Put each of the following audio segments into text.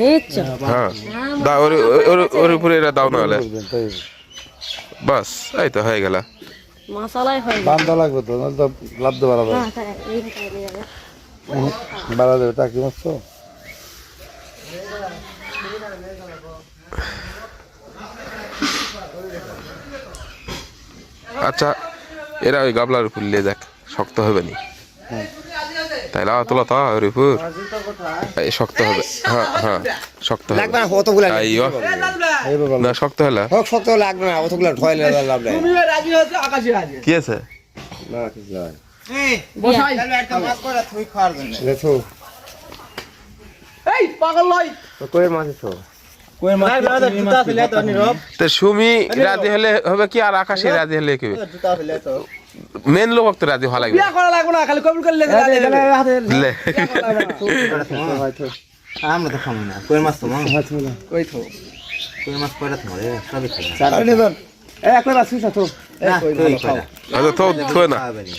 এই তো হ্যাঁ। দাও ওর ওর- ওর উপরে এটা দাও না হলে বাস এই তো হয়ে গেল। মশালাই হয় না লাগবে তো লাভ হ্যাঁ, যাবে। বাড়া দেবে টাকি মাছ তো আচ্ছা এরা ওই গাবলার উপর নিয়ে যাক শক্ত হবে নি। তাই লাও তোলা তা ওর উপর শক্ত হবে। হ্যাঁ হ্যাঁ শক্ত হবে। লাগবে না অতগুলা আইও না শক্ত হলে। হোক শক্ত লাগবে না অতগুলা ঢয়লে লাভ নাই কি আছে? না ঠিক যায় বসাই। একটা মাছ করে তুই খাওয়ার জন্য। লেছো এই পাগল লয়। তো কই মাছ সুমি রাজি হলে হবে কি আর আকাশে রাজি হলে কি? মেন লোক তো রাজি হওয়া লাগবে। বিয়া করা লাগবে না খালি কবুল করলে লে। আমরা তো খাব না। কই মাছ তো মাছ কই তো? কই মাছ সবই বাসি তো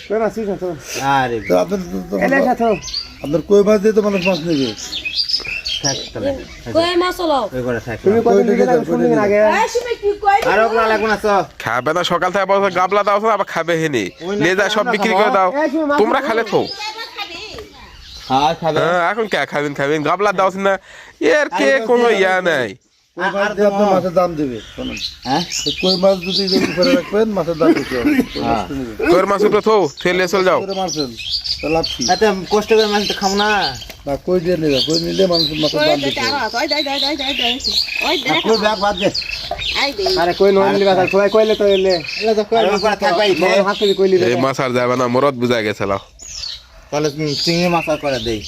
কয়টা আচ্ছা তো তো- আপনার কই মাছ দিয়ে তো মানুষ মাছ নেবে? থাক তাহলে কই মাছ লও কই করে থাক। তুমি কত দিকে যাবে? শুনলি আগে? আর ওগুলা লাগবে না তো খাবে না সকাল থেকে বলছে গাবলা দাও আবার খাবে হেনি। নিয়ে যা সব বিক্রি করে দাও। তোমরা খালে তো হ্যাঁ খাবে। হ্যাঁ এখন কে খাবেন খাবেন? গাবলা দাও না এর কে কোনো ইয়া নাই। কই মাছ দিয়ে আপনার মাছের দাম দেবে? শোনেন হ্যাঁ কই মাছ যদি যদি করে রাখবেন মাছের দাম দিতে হবে। কই মাছ উপরে থো ফেলে চলে যাও। করে মারছেন তো লাভ কি? এত কষ্ট করে মাছ তো খাব না। না কই দিয়ে নেবে? কই নিলে মানুষ মাছের দাম দিতে হবে। ওই দেখ দেখ দেখ দেখ দেখ ওই দেখ কই ব্যাগ বাদ দে আরে কই নয় নিবা তার কই কইলে তো এলে এলে তো। কই আর থাকবাই হাত থেকে কইলি এই মাছ আর যাবে না মরদ বুঝা গেছে তাহলে চিংড়ি মাছ আর করে দেই।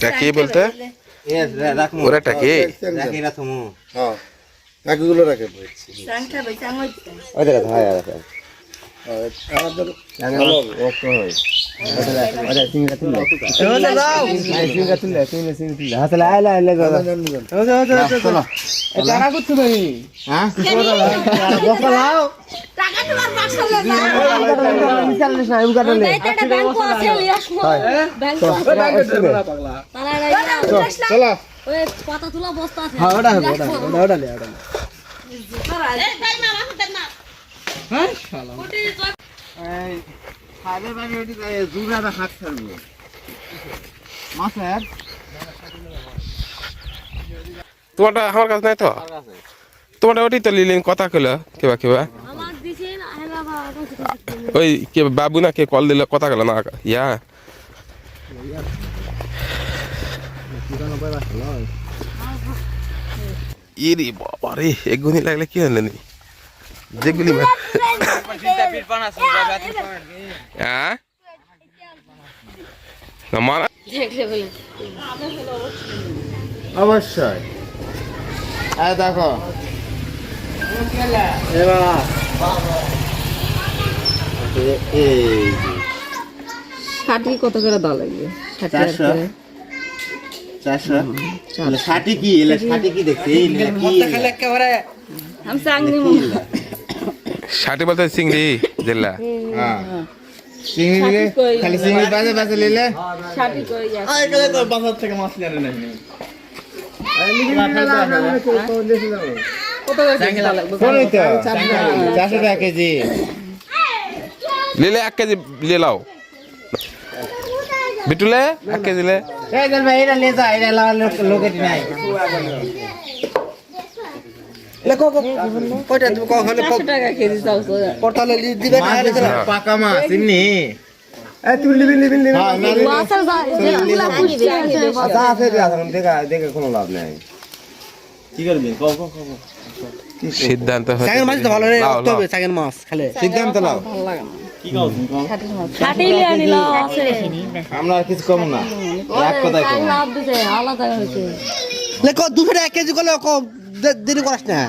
টাকি রাখেন বলতে? ওরা টাকি? চ্যাং দেন। রাখি হ্যাঁ রাখেন। আমাদের ওটা সিঙ্গি তুললে ওটা দাও সিঙ্গি তুললে সিঙ্গি সিঙ্গি তুললে হাতে লাইলা লাইলা দাদা নেন নেবেন। ওটা ওটা চলো এ টাকা কত তুমি হ্যাঁ পাতা তুলা বস্তা আছে হ্যাঁ ওটা হবে ওটা ওটা ওটা লে ওটা এই খাবে মানে ওটি জুরা বা হাত ছাড়বো। মাছের? তোমারটা আমার কাছে নাই তো? তোমারটা ওটি তো লিলেন কথা কইলো কেবা কেবা। ওই কে বাবু না কে কল দিলে কথা কইলো না ইয়া। ইরি বাবা রে এগুনি লাগলে কি হলো নি? যেগুলি হ্যাঁ? মারা অবশ্যই। দেখো। ষাটি কত করে দাও লাগবে? ষাটি আর চারশো। চারশো। ষাটি কি? এলে ষাটি কি দেখছি আমি এলে? ষাটি বলতে চিংড়ি জেলা। হ্যাঁ চিংড়ি নিলে কই? খালি চিংড়ি বাজে বাজে নিলে ষাটি করে কত করে দাও লাগবে শোনোই তো চারশো টাকা কেজি লিলে এক কেজি লিয়ে লাও। বিটুলে এক কেজি লে নাই। লেখো কয়টা তুমি কখনো টাকা কেজি দাও তো। পড়তালে দিবে না পাকা মাছ চিনি। তুমি লিবি লিবি লিবি না মাছের যা আছে আছে আছে। দেখা দেখে কোনো লাভ নাই। কি করবি? কও কও কও সিদ্ধান্ত মাছ তো ভালো রে চাঙের মাছ খালে। সিদ্ধান্ত নাও কি কও তুমি কও? ষাটি লিয়ে আনিল আছে। আমরা আর কিছু কম না। এক কথাই কম লাভ দিছে আলাদা হয়েছে। লেখো দুশো টাকা কেজি করলে কম দেরি করাস না।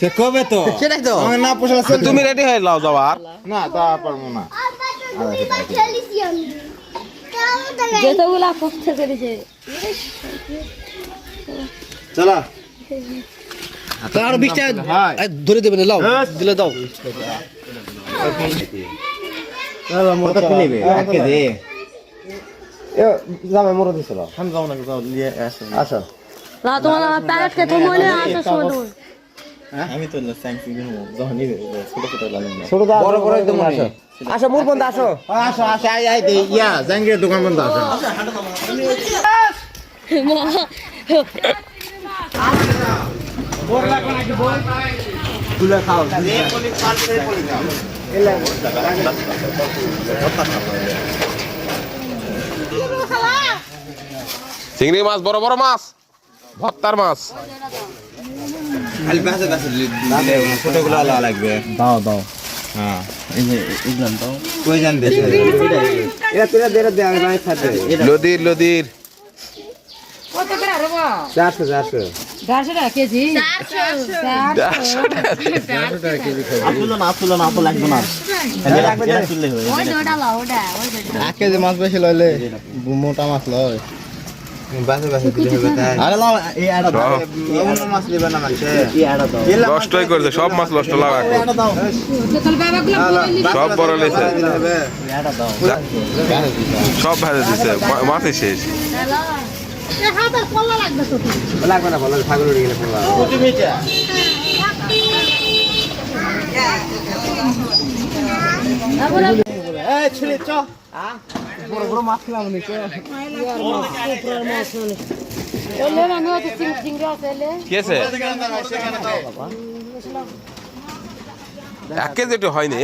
সে কবে তো? সেটাই তো। আমার না পোষালে তুমি রেডি হয়ে লাও যাওয়ার না তা পারব না। যেতগুলা করতে পেরেছে চলো। আর বিশটা ধরে দেবে লাও। দিলে দাও। কত কি নেবে আজকে দে। জামে মরে দিছিল আমি যাও না যাও আসো। আসো। না তোমার প্যাকেটকে তুমি মনে সময় তোমার আমি তো স্যাংসিং দিব যখন ছোট ছোট ছোট বড় বড় একদম আসো আসো মোর বন্ধ আসো আসো আসো আই আই দে ইয়া দোকান বন্ধ আছে খাও চিংড়ি মাছ বড় বড় মাছ ভত্তার মাছ। খালি ছোটগুলো লাগবে। দাও দাও। হ্যাঁ। লদির চারশো চারশো। টাকা কেজি? লাগবে না। এক কেজি মাছ বেশি লইলে মোটা মাছ লয়। বাসে বাসে দিলে হবে তাই। আরে লাও এই আড়া দাও। অন্য মাছ নেবে না মাছে। এই আড়া দাও। নষ্টই করছে সব মাছ নষ্ট লাগা এখন সব বড় লেছে সব ভেজে দিছে। মা- শেষ। লাগবে না বলো ছাগল উড়ে গেলে পড়বা এই ছেলে চ। বড় বড় মাছ খেলাম নি চ এলে না আমি তো চিং চিং আছে এলে কি আছে এক কেজি একটু হয়নি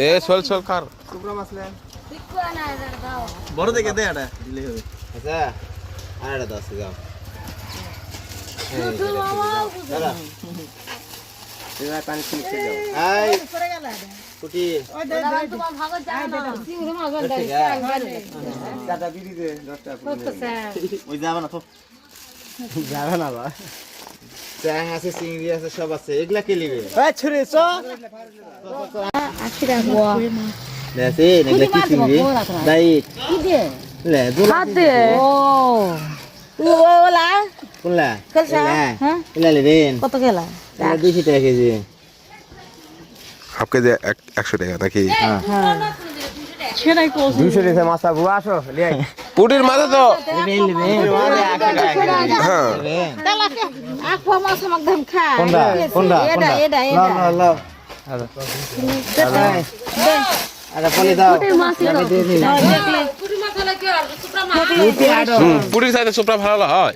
এ চল চল কার শুকরা মাছ লে ঠিক করে না এটা দাও বড় দেখে দে আড়া দিলে হবে আচ্ছা দাও। যাও পানি ছিটকে দাও এই কোটি। ওটা তোমার ভাগত যায় না চিংড়ি মাছ চারটা দিদি দে দশটা ওই যাবে না তো। যাবে না বা চ্যাং আছে চিংড়ি আছে সব আছে। এগুলা কে লিবে এই ছুরি চ। আশি টাকা দেছে এগুলা কি চিংড়ি? দাই কি দিয়ে? লে দুলা। হাতে ও। ও ওলা। কোনলা কলসা হ্যাঁ? এলা লেবেন কত গেলা এলা 200 টাকা কেজি। হাফ কেজি এক- একশো টাকা নাকি? সেটাই কো দুশো দিছে মাছ বুয়া আসো লে পুটির মাথা তো? হ্যাঁ। আকwa মাছ আমাক দাম খা। কোনটা? কোনটা? এটা এটা এটা। লাও লাও আরে। পলি দাও। মাছ দেখলে। পুরি মাছ আর সুপ্রা মাছ। পুটির ভালো হয়।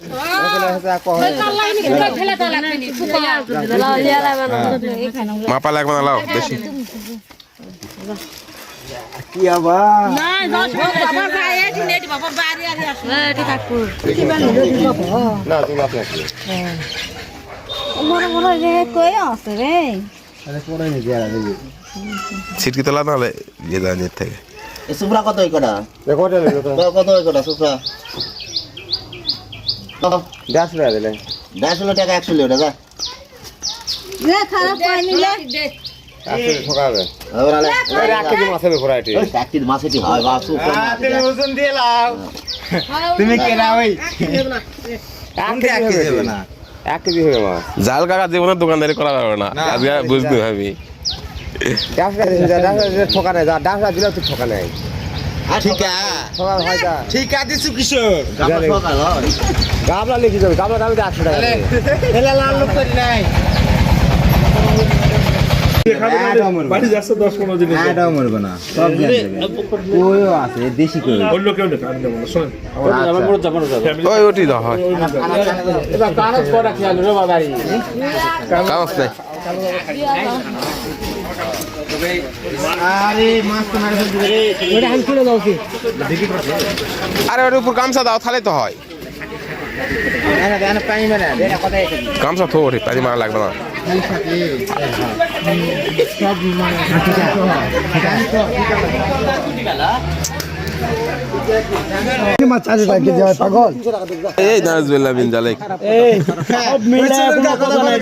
এখানে মাপা লাগবে না লাও বেশি। কি আবার না দশ বাবার ভাই এটি নেটি বাবার বাড়ি আর আসে এটি কাকু না তুমি আপনি মনে মনে রে কই আছে রে আরে পরে নি দিয়া দিবি ছিটকি তোলা নাহলে দেওয়া নিয়ে থেকে এই সুপ্রা কত কটা এটা কত? কটা সুপ্রা দাস রে দিলে টাকা একশো ওটা যা। রে খারাপ পানি লে হয় তুমি ওই। এক কেজি হবে মাছ জাল কাকা জীবনের দোকানদারি করা যাবে না। আজকে বুঝতে আমি ডাসরা দিছে ঠকা নাই ডাসরা দিলেও তো ঠকা নাই। ঠিক। আছে ঠকা ঠিক আছে কিছু কিশোর। গামলা সকাল হয় গাবলা লিখি যাবে? গাবলা দাম একশো টাকা আরে মাছ তো মারে ফেলতে রে ওটা আমি কিনে দাও কি? আরে ওর উপর গামছা দাও তাহলে তো হয়। এনে পানি মেরে এটা কথা মাছ পাগল এই নাজবিল্লাহ বিন জালেক। সব মিলে কথা নাই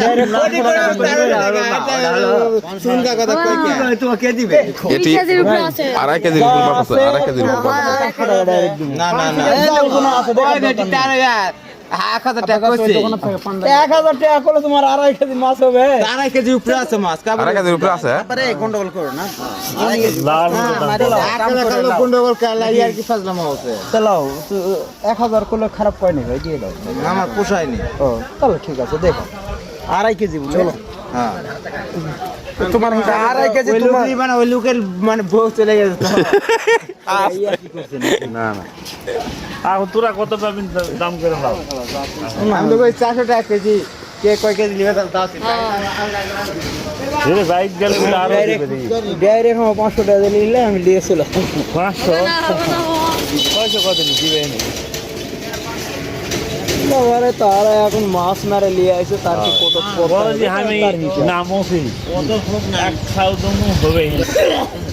কই কি তোমাকে কে দিবে এটি আছে আড়াই কেজির উপর মাছ আছে আড়াই কেজির উপর। না না এক হাজার টাকা কইছে? এক হাজার টাকা করলে তোমার আড়াই কেজি মাছ হবে। আড়াই কেজি উপরে আছে মাছ আড়াই কেজির উপরে আছে? আরে গন্ডগোল করো না। এক গন্ডগোল কালাই আর কি ফাজলামো হচ্ছে। চালাও এক হাজার করলে খারাপ করেনি ভাই? দিয়ে দাও। আমার পোষায়নি। ও তাহলে ঠিক আছে দেখো। আড়াই কেজি চলো। হ্যাঁ। তোমার আড়াই কেজি তোমার মানে ওই লোকের মানে বউ চলে গেছে তো। তোরা কত পাবেন দাম করে দাও আমি তো ওই চারশো টাকা কেজি কে কয় কেজি নিবে তাহলে তাও চিন্তা রে বাইক গেলে বলে আরও দিবে আমার পাঁচশো টাকা দিয়ে নিলে আমি দিয়েছিলাম পাঁচশো? ছয়শো কত দিবে? বাবারে তারা এখন মাছ মারে নিয়ে আসে তার কি কত আমি নামও ফিরি এক খাও হবে